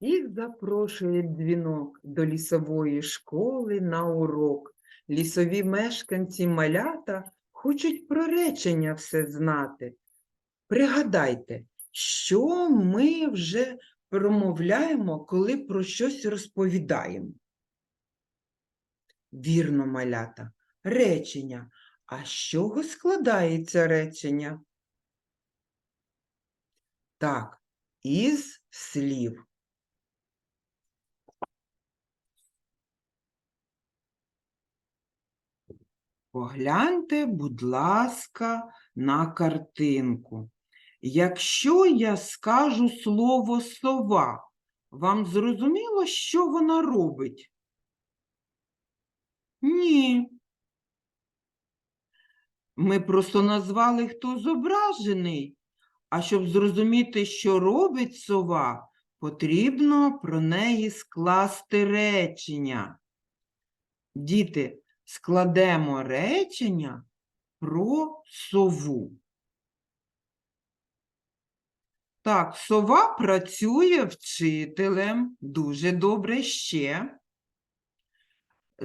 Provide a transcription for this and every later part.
Їх запрошує дзвінок до лісової школи на урок. Лісові мешканці малята хочуть про речення все знати. Пригадайте, що ми вже промовляємо, коли про щось розповідаємо. Вірно, малята, речення. А з чого складається речення? Так, із слів. Погляньте, будь ласка, на картинку. Якщо я скажу слово сова, вам зрозуміло, що вона робить? Ні. Ми просто назвали, хто зображений. А щоб зрозуміти, що робить сова, потрібно про неї скласти речення. Діти, складемо речення про сову. Так, сова працює вчителем. Дуже добре ще.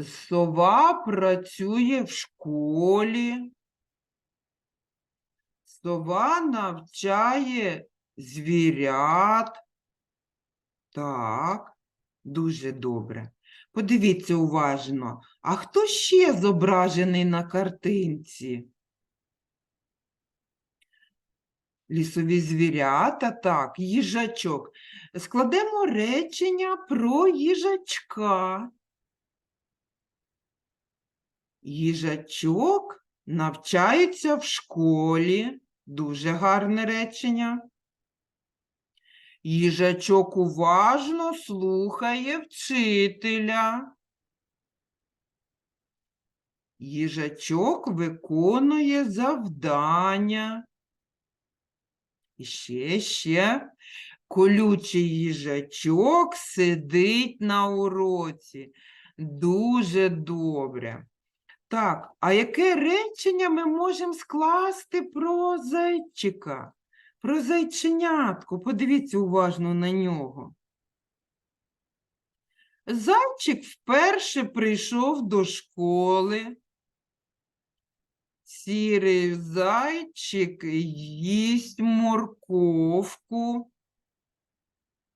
Сова працює в школі. Сова навчає звірят. Так, дуже добре. Подивіться уважно, а хто ще зображений на картинці? Лісові звірята, так, їжачок. Складемо речення про їжачка. Їжачок навчається в школі. Дуже гарне речення. Їжачок уважно слухає вчителя. Їжачок виконує завдання. І ще, ще. Колючий їжачок сидить на уроці. Дуже добре. Так, а яке речення ми можемо скласти про зайчика? Про зайченятку. Подивіться уважно на нього. Зайчик вперше прийшов до школи. Сірий зайчик їсть морковку.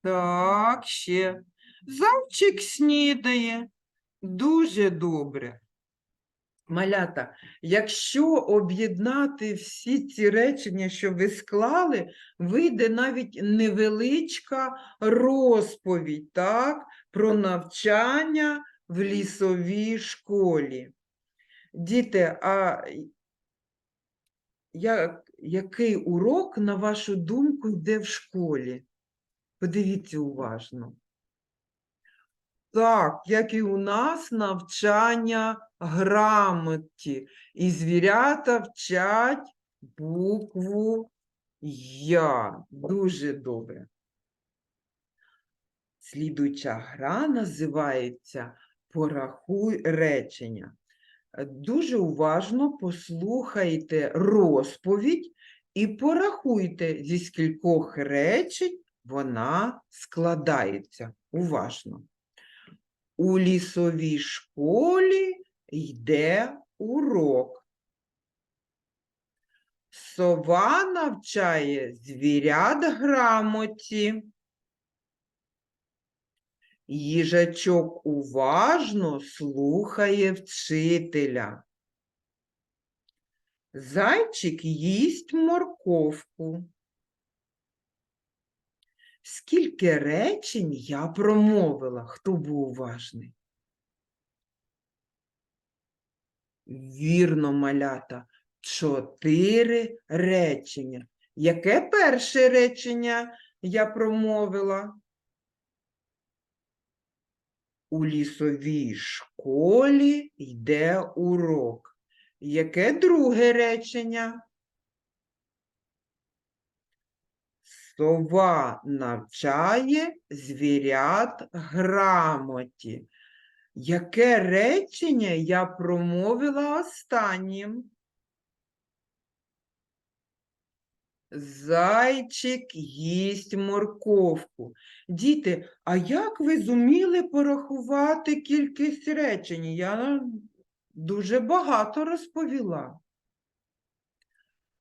Так, ще. Зайчик снідає. Дуже добре. Малята, якщо об'єднати всі ці речення, що ви склали, вийде навіть невеличка розповідь так, про навчання в лісовій школі. Діти, а я, який урок, на вашу думку, йде в школі? Подивіться уважно. Так, як і у нас навчання грамоті. І звірята вчать букву Я. Дуже добре. Слідуюча гра називається Порахуй речення. Дуже уважно послухайте розповідь і порахуйте, зі скількох речень вона складається. Уважно. У лісовій школі йде урок. Сова навчає звірят грамоті. Їжачок уважно слухає вчителя. Зайчик їсть морковку. Скільки речень я промовила? Хто був уважний? Вірно, малята, чотири речення. Яке перше речення я промовила? У лісовій школі йде урок. Яке друге речення? Сова навчає звірят грамоті. Яке речення я промовила останнім? Зайчик їсть морковку. Діти, а як ви зуміли порахувати кількість речень? Я дуже багато розповіла.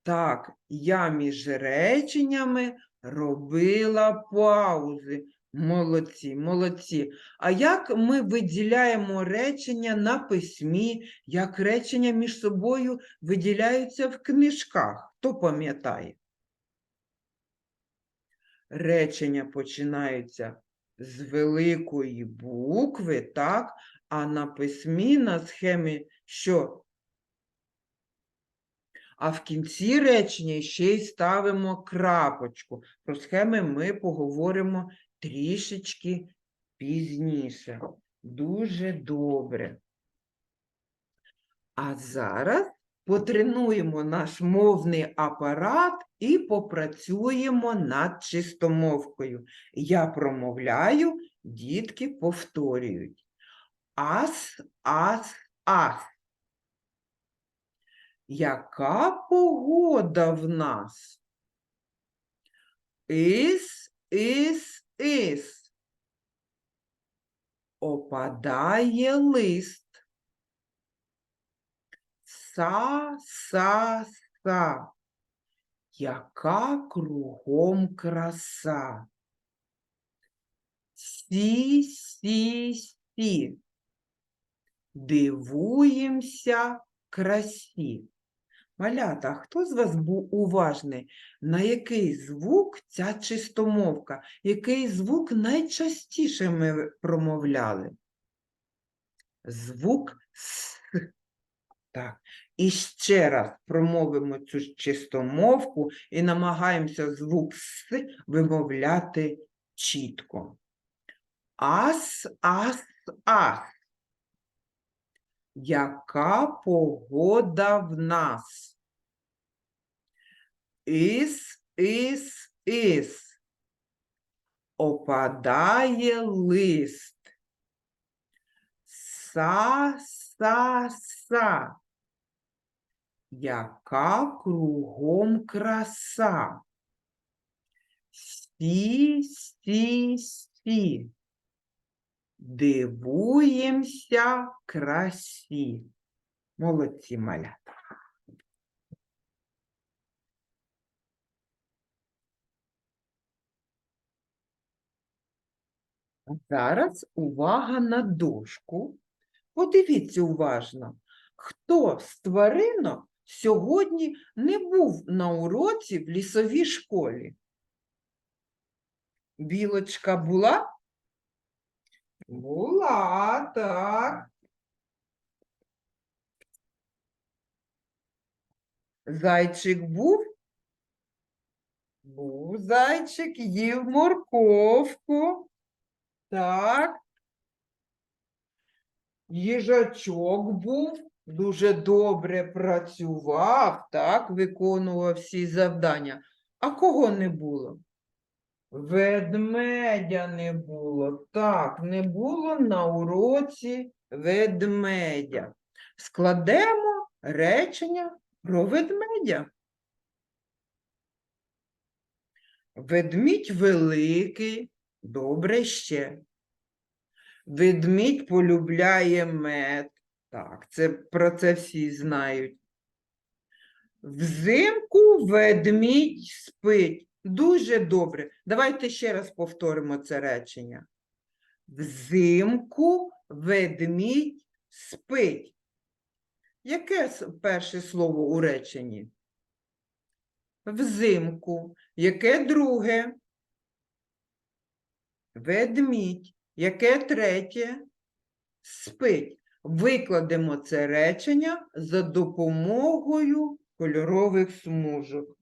Так, я між реченнями робила паузи. Молодці, молодці. А як ми виділяємо речення на письмі, як речення між собою виділяються в книжках? Хто пам'ятає? Речення починаються з великої букви, так? А на письмі, на схемі що? А в кінці речення ще й ставимо крапочку. Про схеми ми поговоримо трішечки пізніше. Дуже добре. А зараз потренуємо наш мовний апарат і попрацюємо над чистомовкою. Я промовляю, дітки повторюють. Ас, ас, ас. Яка погода в нас? Ис, ис, ис. Опадає лист. Са, са, са. Яка кругом краса. Сі, сі, сі. Дивуємося красі. Малята, хто з вас був уважний, на який звук ця чистомовка? Який звук найчастіше ми промовляли? Звук С. Так. І ще раз промовимо цю чистомовку і намагаємося звук С вимовляти чітко. Ас, ас, ас. Яка погода в нас? Ис, ис, ис. Опадає лист. Са, са, са. Яка кругом краса? Сі, сі, сі. Дивуємося красі. Молодці малята. Зараз увага на дошку. Подивіться уважно, хто з тваринок сьогодні не був на уроці в лісовій школі? Білочка була? Була, так. Зайчик був? Був зайчик, їв морковку. Так. Їжачок був, дуже добре працював, так, виконував всі завдання. А кого не було? Ведмедя не було. Так, не було на уроці ведмедя. Складемо речення про ведмедя. Ведмідь великий, добре ще. Ведмідь полюбляє мед. Так, це про це всі знають. Взимку ведмідь спить. Дуже добре. Давайте ще раз повторимо це речення. Взимку ведмідь спить. Яке перше слово у реченні? Взимку. Яке друге? Ведмідь. Яке третє? Спить. Викладемо це речення за допомогою кольорових смужок.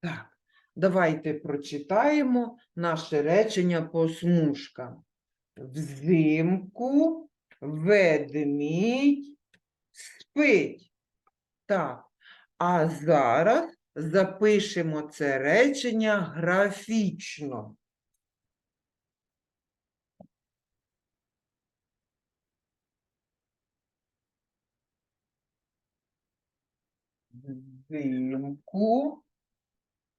Так, давайте прочитаємо наше речення по смужкам. Взимку ведмідь спить. Так, а зараз запишемо це речення графічно. Взимку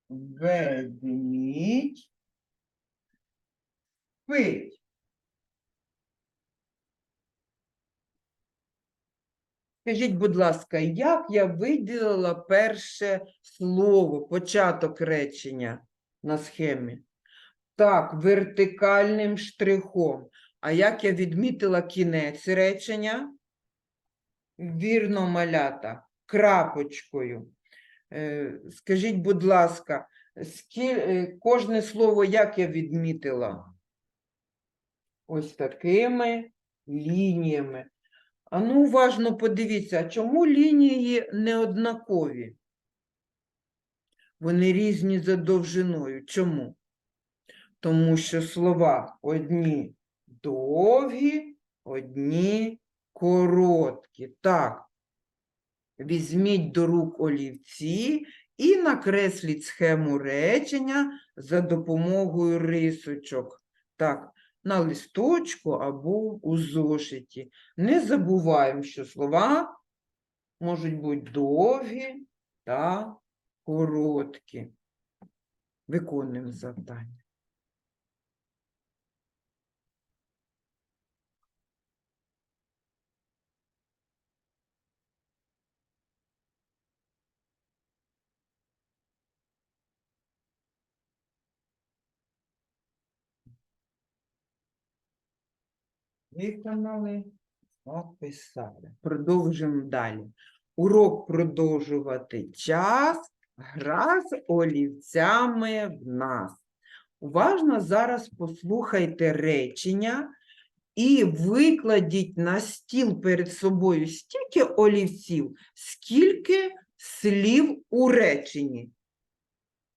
ведмідь спить. Скажіть, будь ласка, як я виділила перше слово, початок речення на схемі? Так, вертикальним штрихом. А як я відмітила кінець речення? Вірно, малята, крапочкою. Е, Скажіть, будь ласка, скіль... е, кожне слово як я відмітила? Ось такими лініями. А ну, уважно подивіться, чому лінії не однакові? Вони різні за довжиною. Чому? Тому що слова одні довгі, одні короткі. Так, візьміть до рук олівці і накресліть схему речення за допомогою рисочок. Так, на листочку або у зошиті. Не забуваємо, що слова можуть бути довгі та короткі. Виконуємо завдання. Виконали, описали. Продовжуємо далі. Урок продовжувати час. Гра з олівцями в нас. Уважно зараз послухайте речення і викладіть на стіл перед собою стільки олівців, скільки слів у реченні.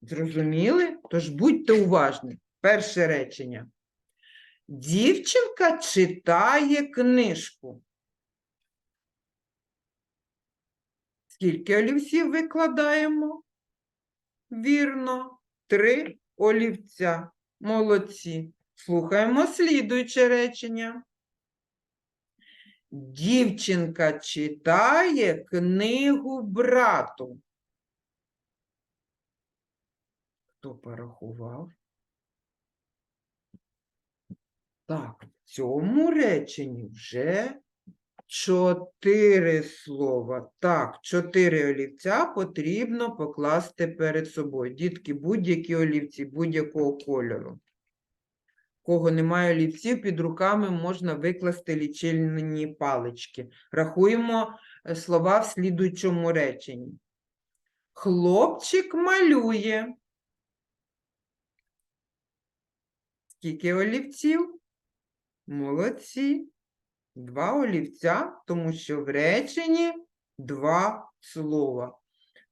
Зрозуміли? Тож будьте уважні. Перше речення. Дівчинка читає книжку. Скільки олівців викладаємо? Вірно, три олівця. Молодці. Слухаємо слідуюче речення. Дівчинка читає книгу брату. Хто порахував? Так, в цьому реченні вже чотири слова. Так, чотири олівця потрібно покласти перед собою. Дітки, будь-які олівці, будь-якого кольору. Кого немає олівців, під руками можна викласти лічильні палички. Рахуємо е, слова в слідуючому реченні. Хлопчик малює. Скільки олівців? Молодці. Два олівця, тому що в реченні два слова.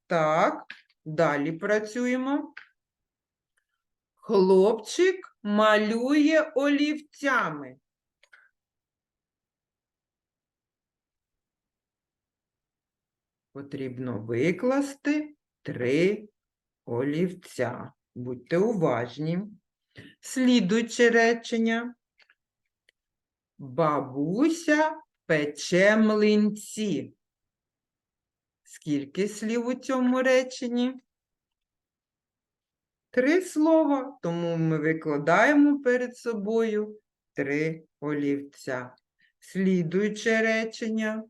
Так, далі працюємо. Хлопчик малює олівцями. Потрібно викласти три олівця. Будьте уважні. Слідуюче речення. Бабуся пече млинці. Скільки слів у цьому реченні? Три слова, тому ми викладаємо перед собою три олівця. Слідуюче речення.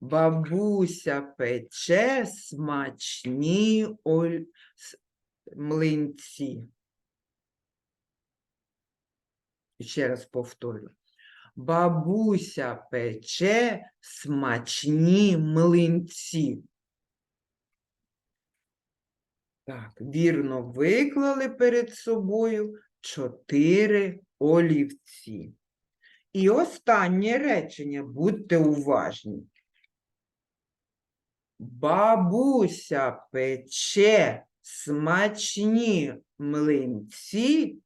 Бабуся пече смачні оль... млинці. Ще раз повторю. Бабуся пече смачні млинці. Так, вірно виклали перед собою чотири олівці. І останнє речення, будьте уважні. Бабуся пече смачні млинці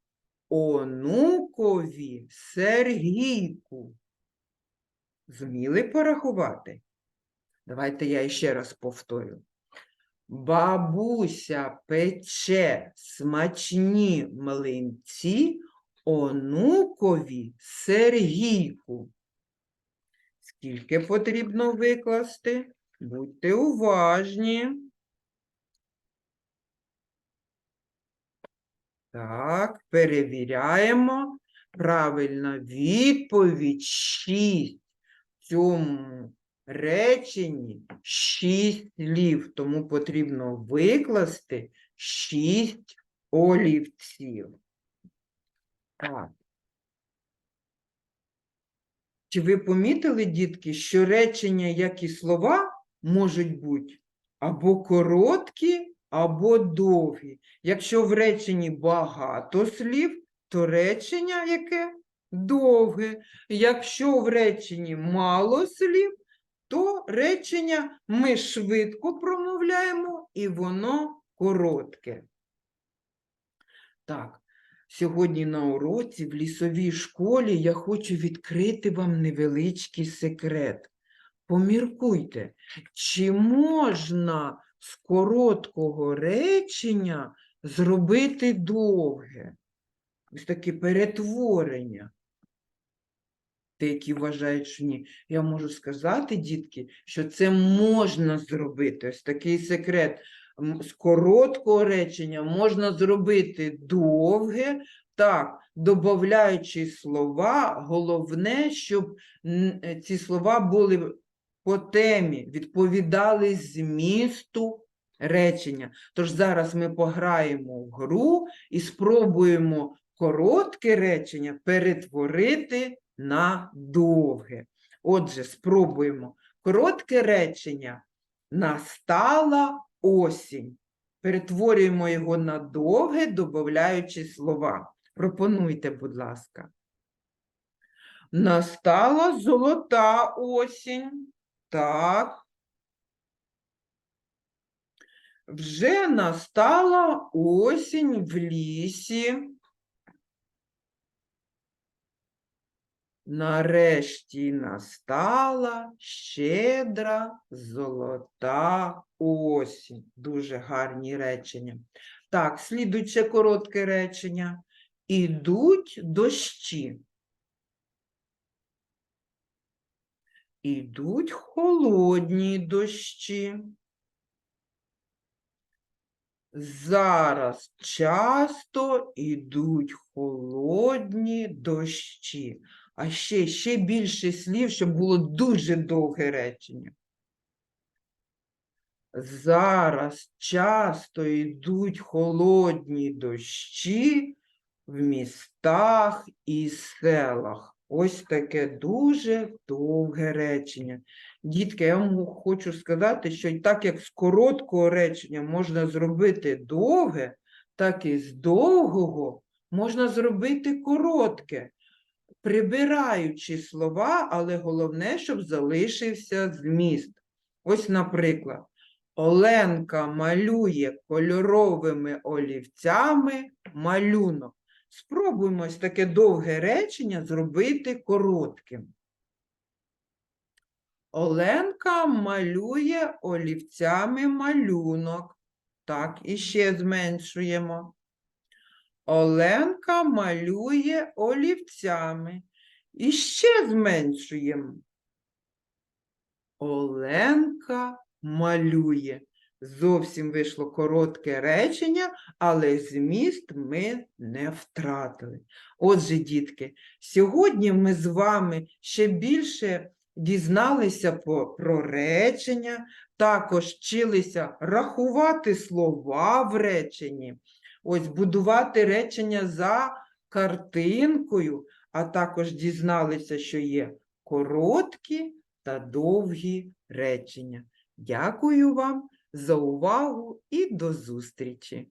онукові Сергійку. Зуміли порахувати? Давайте я ще раз повторю. Бабуся пече смачні млинці онукові Сергійку. Скільки потрібно викласти? Будьте уважні. Так, перевіряємо. Правильна відповідь 6. В цьому реченні 6 слів, тому потрібно викласти 6 олівців. Так. Чи ви помітили, дітки, що речення, як і слова, можуть бути або короткі, або довгі. Якщо в реченні багато слів, то речення яке? Довге. Якщо в реченні мало слів, то речення ми швидко промовляємо і воно коротке. Так, сьогодні на уроці в лісовій школі я хочу відкрити вам невеличкий секрет. Поміркуйте, чи можна з короткого речення зробити довге? Ось таке перетворення. Деякі вважають, що ні. Я можу сказати, дітки, що це можна зробити. Ось такий секрет. З короткого речення можна зробити довге, так, додаючи слова, головне, щоб е, ці слова були по темі, відповідали змісту речення. Тож зараз ми пограємо в гру і спробуємо коротке речення перетворити на довге. Отже, спробуємо. Коротке речення настала осінь. Перетворюємо його на довге, додаючи слова. Пропонуйте, будь ласка. Настала золота осінь. Так. Вже настала осінь в лісі. Нарешті настала щедра золота осінь. Дуже гарні речення. Так, слідуюче коротке речення. Ідуть дощі. Ідуть холодні дощі. Зараз часто ідуть холодні дощі. А ще, ще більше слів, щоб було дуже довге речення. Зараз часто йдуть холодні дощі в містах і селах. Ось таке дуже довге речення. Дітки, я вам хочу сказати, що так як з короткого речення можна зробити довге, так і з довгого можна зробити коротке, прибираючи слова, але головне, щоб залишився зміст. Ось, наприклад, Оленка малює кольоровими олівцями малюнок. Спробуємо ось таке довге речення зробити коротким. Оленка малює олівцями малюнок. Так, і ще зменшуємо. Оленка малює олівцями. І ще зменшуємо. Оленка малює. Зовсім вийшло коротке речення, але зміст ми не втратили. Отже, дітки, сьогодні ми з вами ще більше дізналися про речення, також вчилися рахувати слова в реченні, ось будувати речення за картинкою, а також дізналися, що є короткі та довгі речення. Дякую вам за увагу і до зустрічі!